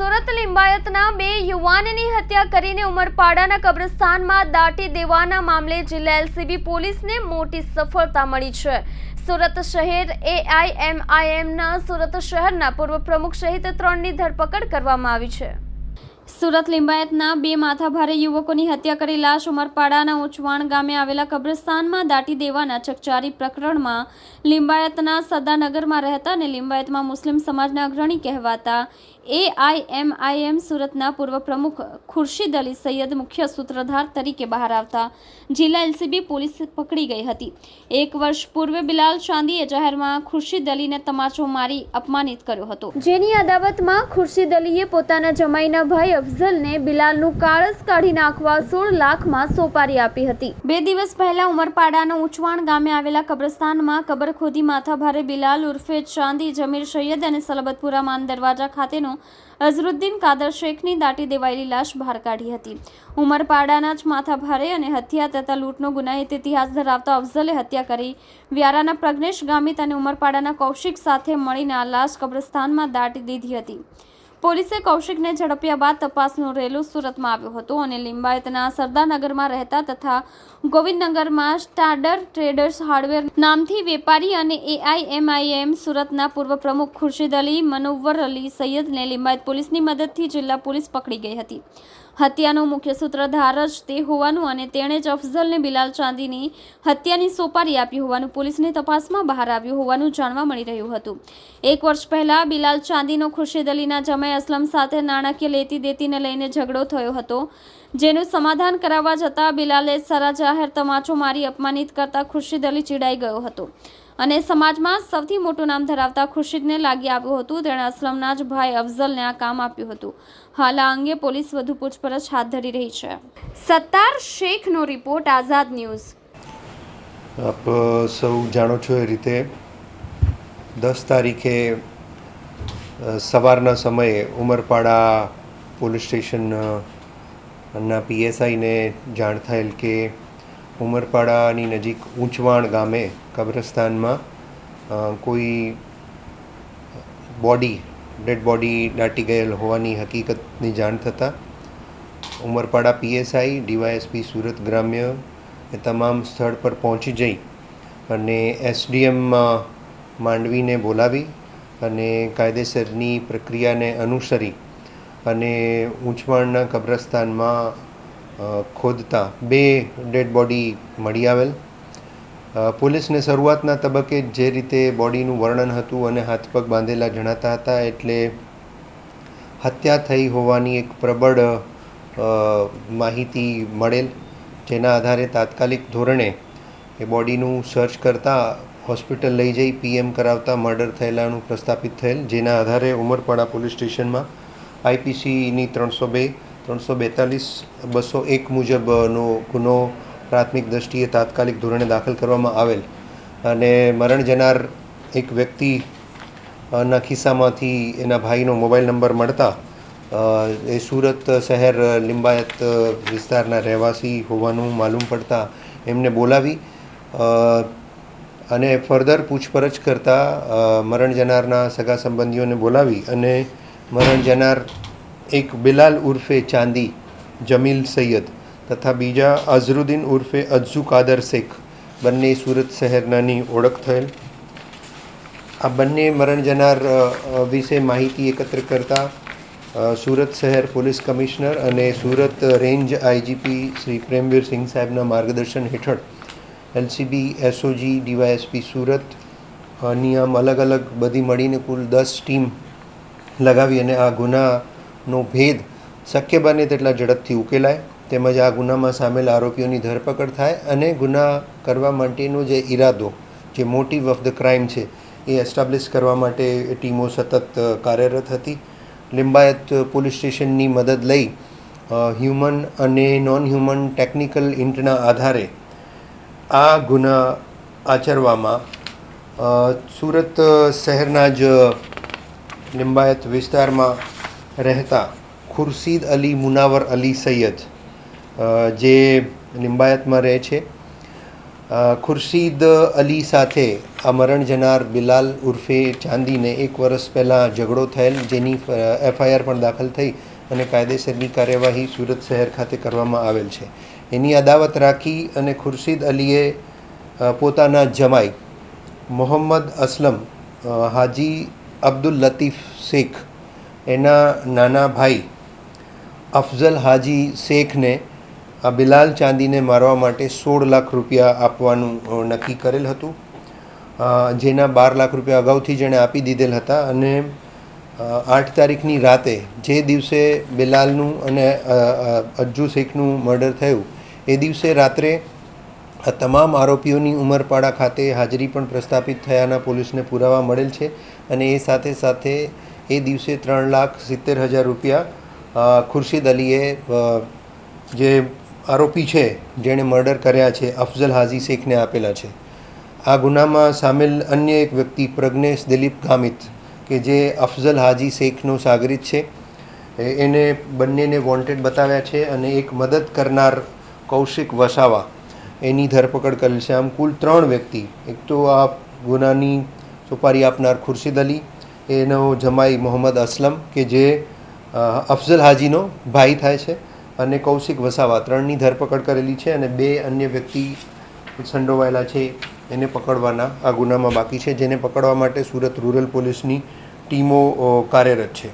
સુરત લિંબાયતના બે યુવાનની હત્યા કરીને ઉમરપાડાના કબ્રસ્તાનમાં દાટી દેવાના મામલે જિલ્લા એલસીબી પોલીસને મોટી સફળતા મળી છે. સુરત શહેર એઆઈએમઆઈએમના સુરત શહેરના પૂર્વ પ્રમુખ સહિત ત્રણની ધરપકડ કરવામાં આવી છે. સુરત લિંબાયતના બે માથાભારે યુવકોની હત્યા કરી લાશ ઉમરપાડાના ઉચવાણ ગામે આવેલા કબ્રસ્તાનમાં દાટી દેવાના ચકચારી પ્રકરણમાં લિંબાયતના સદાનગરમાં રહેતા અને લિંબાયતમાં મુસ્લિમ સમાજના અગ્રણી કહેવાતા એઆઈએમઆઈએમ સુરતના પૂર્વ પ્રમુખ ખુરશીદ અલી સૈયદ મુખ્ય સૂત્રધાર તરીકે બહાર આવતા જિલ્લા એલસીબી પોલીસ પકડી ગઈ હતી. એક વર્ષ પૂર્વે બિલાલ ચાંદીએ જાહેરમાં ખુરશીદ અલીને તમાચો મારી અપમાનિત કર્યો હતો. જેની અદાવતમાં ખુરશીદ અલીએ પોતાના જમાઈના ભાઈ અફઝલને બિલાલનું કાળસ કાઢી નાખવા સોળ લાખમાં સોપારી આપી હતી. બે દિવસ પહેલા ઉમરપાડાના ઉચવાણ ગામે આવેલા કબ્રસ્તાનમાં કબર ખોદી માથાભારે બિલાલ ઉર્ફે ચાંદી જમીર સૈયદ અને સલબતપુરા માન દરવાજા ખાતેનો અઝરુદ્દીન કાદર શેખની દાટી દેવાયેલી લાશ બહાર કાઢી હતી. ઉમરપાડાના જ માથાભારે અને હત્યા તથા લૂંટનો ગુનાહિત ઇતિહાસ ધરાવતા અફઝલે હત્યા કરી. વ્યારાના પ્રજ્ઞેશ ગામિત અને ઉમરપાડાના કૌશિક સાથે મળીને આ લાશ કબ્રસ્તાનમાં દાટી દીધી હતી. પોલીસે કૌશિકને ઝડપ્યા બાદ તપાસનું રેલું સુરતમાં આવ્યો હતો અને લિંબાયતના સરદારનગરમાં રહેતા તથા ગોવિંદનગરમાં સ્ટાર્ડર ટ્રેડર્સ હાર્ડવેર નામથી વેપારી અને એઆઈએમઆઈએમ સુરતના પૂર્વ પ્રમુખ ખુરશીદ અલી, મનોવર અલી સૈયદને લિંબાયત પોલીસની મદદથી જિલ્લા પોલીસ પકડી ગઈ હતી. હત્યાનો મુખ્ય સૂત્રધાર જ તે હોવાનું અને તેણે જ અફઝલને બિલાલ ચાંદીની હત્યાની સોપારી આપી હોવાનું પોલીસની તપાસમાં બહાર આવ્યું હોવાનું જાણવા મળી રહ્યું હતું. એક વર્ષ પહેલા બિલાલ ચાંદીનો ખુરશીદ અલીના જમાઈ અસલમ સાથે નાણાકીય લેતી દેતીને લઈને ઝઘડો થયો હતો. જેનું સમાધાન કરાવવા જતાં બિલાલે સરા જાહેર તમાચો મારી અપમાનિત કરતા ખુરશીદ અલી ચીડાઈ ગયો હતો. અને સમાજમાં સૌથી મોટું નામ ધરાવતા ખુરશીદને લાગી આવ્યું હતું. તેણે અસલમના જ ભાઈ અફઝલને આ કામ આપ્યું હતું. હાલ આ અંગે પોલીસ વધુ પૂછપરછ હાથ ધરી રહી છે. સત્તાર શેખનો રિપોર્ટ, આઝાદ ન્યૂઝ. આપ સૌ જાણો છો એ રીતે દસ તારીખે સવારના સમયે ઉમરપાડા પોલીસ સ્ટેશન ના પીએસઆઈને જાણ થયેલ કે ઉમરપાડાની નજીક ઊંચવાણ ગામે કબ્રસ્તાનમાં કોઈ બોડી, ડેડ બોડી દાટી ગયેલ હોવાની હકીકતની જાણ થતાં ઉમરપાડા પીએસઆઈ, ડીવાયએસપી સુરત ગ્રામ્ય એ તમામ સ્થળ પર પહોંચી જઈ અને એસડીએમ માંડવીને બોલાવી અને કાયદેસરની પ્રક્રિયાને અનુસરી અને ઊંચવાણના કબ્રસ્તાનમાં ખોદતા બે ડેડ બોડી મળી આવેલ. પોલીસને શરૂઆતના તબક્કે જે રીતે બોડીનું વર્ણન હતું અને હાથપગ બાંધેલા જણાતા હતા એટલે હત્યા થઈ હોવાની એક પ્રબળ માહિતી મળેલ, જેના આધારે તાત્કાલિક ધોરણે એ બોડીનું સર્ચ કરતાં હોસ્પિટલ લઈ જઈ પીએમ કરાવતા મર્ડર થયેલાનું પ્રસ્થાપિત થયેલ, જેના આધારે ઉમરપાડા પોલીસ સ્ટેશનમાં આઈપીસીની ત્રણસો બે ત્રણસો બેતાલીસ બસો એક મુજબનો ગુનો પ્રાથમિક દ્રષ્ટિએ તાત્કાલિક ધોરણે દાખલ કરવામાં આવેલ. અને મરણ જનાર એક વ્યક્તિ ના ખિસ્સામાંથી એના ભાઈનો મોબાઈલ નંબર મળતા એ સુરત શહેર લિંબાયત વિસ્તારના રહેવાસી હોવાનું માલુમ પડતા એમને બોલાવી અને ફર્ધર પૂછપરછ કરતાં મરણ જનારના સગા સંબંધીઓને બોલાવી અને મરણ જનાર એક બિલાલ ઉર્ફે ચાંદી, જમીલ સૈયદ તથા બીજા અઝરુદ્દીન ઉર્ફે અજ્જુ કાદર શેખ બંને સુરત શહેરનાની ઓળખ થયેલ. આ બંને મરણ જનાર વિશે માહિતી એકત્ર કરતા સુરત શહેર પોલીસ કમિશનર અને સુરત રેન્જ આઈજીપી શ્રી પ્રેમવીર સિંહ સાહેબના માર્ગદર્શન હેઠળ એલસીબી, એસઓજી, ડીવાયએસપી સુરત નિયમ અલગ અલગ બધી મળીને કુલ દસ ટીમ લગાવી અને આ ગુનાનો ભેદ શક્ય બને તેટલા ઝડપથી ઉકેલાય. તેમજ આ ગુનામાં સામેલ આરોપીઓની ધરપકડ થાય અને ગુના કરવા માટેનો જે ઈરાદો, જે મોટિવ ઓફ ધ ક્રાઇમ છે, એ એસ્ટાબ્લિશ કરવા માટે ટીમો સતત કાર્યરત હતી. લિંબાયત પોલીસ સ્ટેશનની મદદ લઈ હ્યુમન અને નોન હ્યુમન ટેકનિકલ ઇન્ટના આધારે આ ગુના આચરવામાં સુરત શહેરના જ લિંબાયત વિસ્તારમાં રહેતા ખુરશીદ અલી મુનાવર અલી સૈયદ જે લિંબાયતમાં રહે છે. ખુરશીદ અલી સાથે આ મરણ જનાર બિલાલ ઉર્ફે ચાંદીને એક વર્ષ પહેલાં ઝઘડો થયેલ, જેની એફઆઈઆર પણ દાખલ થઈ અને કાયદેસરની કાર્યવાહી સુરત શહેર ખાતે કરવામાં આવેલ છે. એની અદાવત રાખી અને ખુરશીદ અલીએ પોતાના જમાઈ મોહમ્મદ અસલમ હાજી અબ્દુલ લતીફ શેખ એના નાના ભાઈ અફઝલ હાજી શેખને આ બિલાલ ચાંદીને મારવા માટે સોળ લાખ રૂપિયા આપવાનું નક્કી કરેલ હતું. જેના બાર લાખ રૂપિયા અગાઉથી જેણે આપી દીધેલ હતા અને આઠ તારીખની રાતે જે દિવસે બિલાલનું અને અજ્જુ શેખનું મર્ડર થયું, એ દિવસે રાત્રે આ તમામ આરોપીઓની ઉમરપાડા ખાતે હાજરી પણ પ્રસ્થાપિત થયાના પોલીસને પુરાવા મળેલ છે અને એ સાથે સાથે એ દિવસે ત્રણ લાખ સિત્તેર હજાર રૂપિયા ખુરશીદ અલીએ જે આરોપી છે, જેણે મર્ડર કર્યા છે, અફઝલ હાજી શેખને આપેલા છે. આ ગુનામાં સામેલ અન્ય એક વ્યક્તિ, પ્રજ્ઞેશ દિલીપ ગામિત, કે જે અફઝલ હાજી શેખનો સાગરિત છે. એને બંનેને વોન્ટેડ બતાવ્યા છે અને એક મદદ કરનાર કૌશિક વસાવા, એની ધરપકડ કરેલ છે. આમ કુલ ત્રણ વ્યક્તિ, એક તો આ ગુનાની સુપારી આપનાર ખુરશીદ અલી એનો જમાઈ મોહમ્મદ અસલમ કે જે અફઝલ હાજીનો ભાઈ થાય છે અને કૌશિક વસાવા ત્રણની ધરપકડ કરેલી છે અને બે અન્ય વ્યક્તિ સંડોવાયેલા છે એને પકડવાના આ ગુનામાં બાકી છે, જેને પકડવા માટે સુરત રૂરલ પોલીસની ટીમો કાર્યરત છે.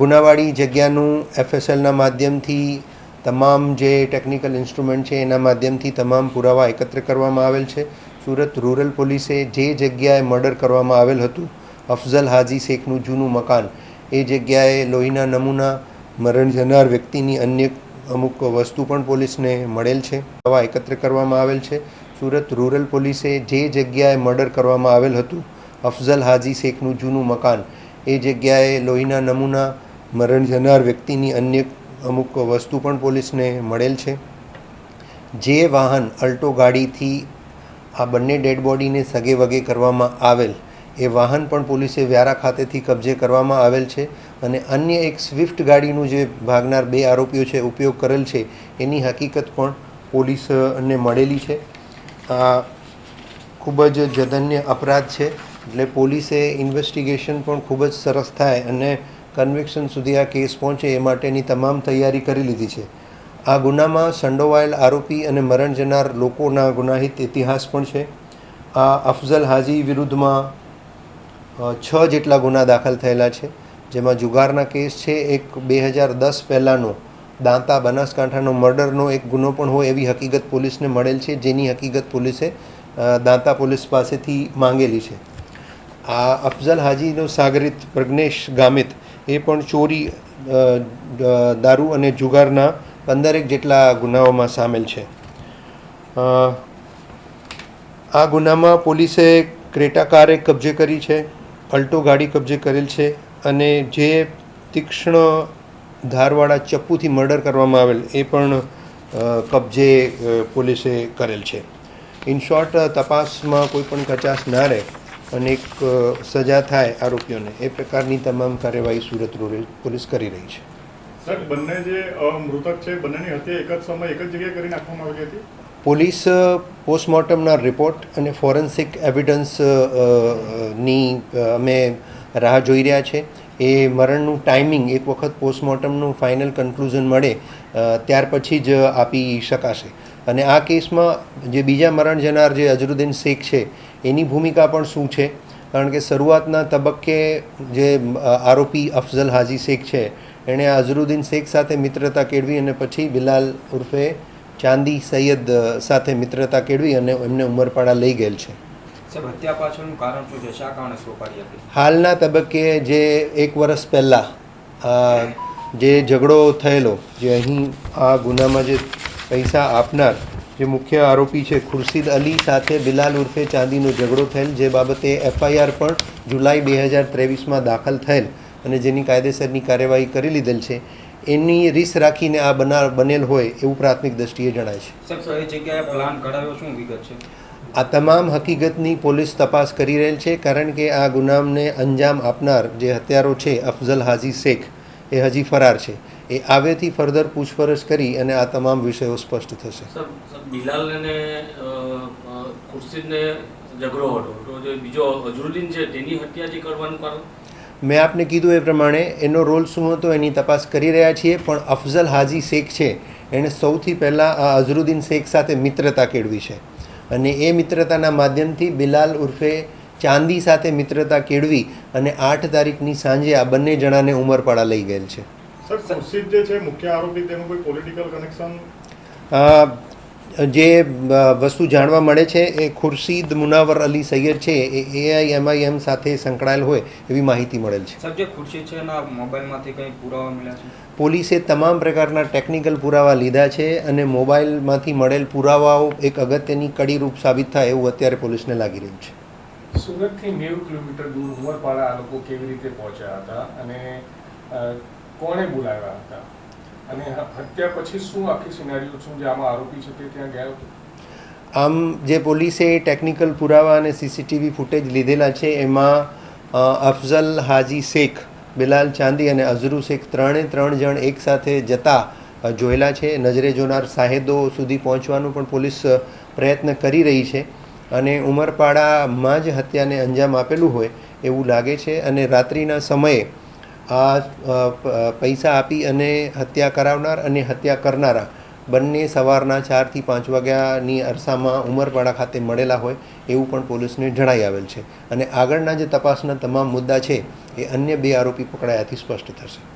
ગુનાવાળી જગ્યાનું એફએસએલના માધ્યમથી તમામ જે ટેકનિકલ ઇન્સ્ટ્રુમેન્ટ છે એના માધ્યમથી તમામ પુરાવા એકત્ર કરવામાં આવેલ છે. સુરત રૂરલ પોલીસે જે જગ્યાએ મર્ડર કરવામાં આવેલ હતું અફઝલ હાજી શેખનું જૂનું મકાન. એ જગ્યાએ લોહીના નમૂના મરણ જનાર વ્યક્તિની અન્ય અમુક વસ્તુ પણ પોલીસને મળેલ છે. દવા એકત્ર કરવામાં આવેલ છે. સુરત રૂરલ પોલીસે જે જગ્યાએ મર્ડર કરવામાં આવેલ હતું, અફઝલ હાજી શેખનું જૂનું મકાન, એ જગ્યાએ લોહીના નમૂના મરણ જનાર વ્યક્તિની અન્ય અમુક વસ્તુ પણ પોલીસને મળેલ છે. જે વાહન અલ્ટો ગાડીથી આ બંને ડેડ બોડીને સગે વગે કરવામાં આવેલ એ વાહન પણ પોલીસે વ્યારા ખાતેથી કબજે કરવામાં આવેલ છે અને અન્ય એક સ્વિફ્ટ ગાડીનું જે ભાગનાર બે આરોપીઓ છે, ઉપયોગ કરેલ છે, એની હકીકત પણ પોલીસને મળેલી છે. આ ખૂબ જ જધન્ય અપરાધ છે, એટલે પોલીસે ઇન્વેસ્ટિગેશન પણ ખૂબ જ સરસ થાય અને કન્વિક્શન સુધી આ કેસ પહોંચે એ માટેની તમામ તૈયારી કરી લીધી છે. આ ગુનામાં સંડોવાયેલ આરોપી અને મરણ જનાર લોકોના ગુનાહિત ઇતિહાસ પણ છે. આ અફઝલ હાજી વિરુદ્ધમાં છ જેટલા ગુના દાખલ થયેલા છે. જેમાં જુગારના કેસ છે, એક બે હજાર દસ પહેલાંનો. દાંતા બનાસકાંઠાનો મર્ડરનો એક ગુનો પણ હોય એવી હકીકત પોલીસને મળેલ છે, જેની હકીકત પોલીસે દાંતા પોલીસ પાસેથી માંગેલી છે. આ અફઝલ હાજીનો સાગરિત પ્રજ્ઞેશ ગામિત એ પણ ચોરી દારૂ અને જુગારના પંદરેક જેટલા ગુનાઓમાં સામેલ છે. આ ગુનામાં પોલીસે ક્રેટા કારે કબજે કરી છે. અલ્ટો ગાડી કબજે કરેલ છે અને જે તીક્ષ્ણ ધારવાળા ચપ્પુથી મર્ડર કરવામાં આવેલ એ પણ કબજે પોલીસે કરેલ છે. ઇન શોર્ટ તપાસમાં કોઈ પણ કચાશ ના રહે અને એક સજા થાય આરોપીઓને, એ પ્રકારની તમામ કાર્યવાહી સુરત પોલીસ કરી રહી છે. સર બંને જે મૃતક છે, બંનેની હત્યા એક જ સમયે એક જ જગ્યાએ કરી નાખવામાં આવી હતી? પોલીસ પોસ્ટમોર્ટમના રિપોર્ટ અને ફોરેન્સિક એવિડન્સની અમે રાહ જોઈ રહ્યા છે. એ મરણનું ટાઈમિંગ, એક વખત પોસ્ટમોર્ટમનું ફાઇનલ કન્ક્લુઝન મળે ત્યાર પછી જ આપી શકાશે. અને આ કેસમાં જે બીજા મરણ જનાર જે અઝરુદ્દીન શેખ છે, એની ભૂમિકા પણ શું છે? કારણ કે શરૂઆતના તબક્કે જે આરોપી અફઝલ હાજી શેખ છે, એણે અઝરુદ્દીન શેખ સાથે મિત્રતા કેળવી અને પછી બિલાલ ઉર્ફે ચાંદી સૈયદ સાથે મિત્રતા કેળવી અને એમને ઉમરપાડા લઈ ગયેલ છે. હાલના તબક્કે જે એક વર્ષ પહેલાં જે ઝઘડો થયેલો જે અહીં આ ગુનામાં જે પૈસા આપનાર જે મુખ્ય આરોપી છે ખુરશીદ અલી સાથે બિલાલ ઉર્ફે ચાંદીનો ઝઘડો થયેલ જે બાબતે એફઆઈઆર પણ જુલાઈ બે હજાર ત્રેવીસમાં દાખલ થયેલ અને જેની કાયદેસરની કાર્યવાહી કરી લીધેલ છે. એની રીસ રાખીને આ બના બનેલ હોય એવું પ્રાથમિક દ્રષ્ટિએ જણાય છે. સાહેબ કઈ જગ્યાએ પ્લાન કરાવ્યો શું વિગત છે? આ તમામ હકીકતની પોલીસ તપાસ કરી રહેલ છે કારણ કે આ ગુનામને અંજામ આપનાર જે હત્યારો છે અફઝલ હાજી શેખ એ હજી ફરાર છે. એ આવેથી ફર્ધર પૂછપરછ કરી અને આ તમામ વિષયો સ્પષ્ટ થશે. સર સર બિલાલ અને અ, અ, ખુરશીદને ઝઘડો હતો. તો જે બીજો અઝરુદ્દીન છે તેની હત્યા જે કરવાનું કારણ? મેં આપને કીધું એ પ્રમાણે એનો રોલ શું હતો એની તપાસ કરી રહ્યા છીએ પણ અફઝલ હાજી શેખ છે. એણે સૌથી પહેલાં આ અઝરુદ્દીન શેખ સાથે મિત્રતા કેળવી છે. અને એ મિત્રતાના માધ્યમથી બિલાલ ઉર્ફે ચાંદી સાથે મિત્રતા કેળવી અને આઠ તારીખની સાંજે આ બંને જણાને ઉમરપાડા લઈ ગયેલ છે. સર જે છે મુખ્ય આરોપી તેનું કોઈ પોલિટિકલ કનેક્શન જે વસ્તુ જાણવા મળે છે એ ખુરશીદ મુનાવર અલી સૈયદ છે એ એઆઈ એમઆઈએમ સાથે સંકળાયેલ હોય એવી માહિતી મળેલ છે. સાહેબ જે ખુરશી છે એના મોબાઈલમાંથી કંઈ પુરાવા મળ્યા છે? પોલીસે તમામ પ્રકારના ટેકનિકલ પુરાવા લીધા છે અને મોબાઈલમાંથી મળેલ પુરાવાઓ એક અગત્યની કડીરૂપ સાબિત થાય એવું અત્યારે પોલીસને લાગી રહ્યું છે. સુરતથી નેવું કિલોમીટર દૂર ઉમરપાડા આ લોકો કેવી રીતે પહોંચ્યા હતા અને કોણે બોલાવ્યા હતા? અને હત્યા પછી શું આખી સિનારીઓ શું જે આમાં આરોપી છે તે ત્યાં ગયો હતો? આમ, જે પોલીસે ટેકનિકલ પુરાવા અને સીસીટીવી ફૂટેજ લીધેલા છે, એમાં અફઝલ હાજી શેખ, બિલાલ ચાંદી અને અઝરુ શેખ ત્રણે ત્રણ જણ એકસાથે જતા જોયેલા છે. નજરે જોનાર સાહેદો સુધી પહોંચવાનું પણ પોલીસ પ્રયત્ન કરી રહી છે. અને ઉમરપાડામાં જ હત્યાને અંજામ આપેલું હોય એવું લાગે છે. અને રાત્રિના સમયે પૈસા આપી અને હત્યા કરાવનાર અને હત્યા કરનારા બંને સવારના ચારથી પાંચ વાગ્યાની અરસામાં ઉમરપાડા ખાતે મળેલા હોય એવું પણ પોલીસને જણાઈ આવેલ છે. અને આગળના જે તપાસના તમામ મુદ્દા છે એ અન્ય બે આરોપી પકડાયાથી સ્પષ્ટ થશે.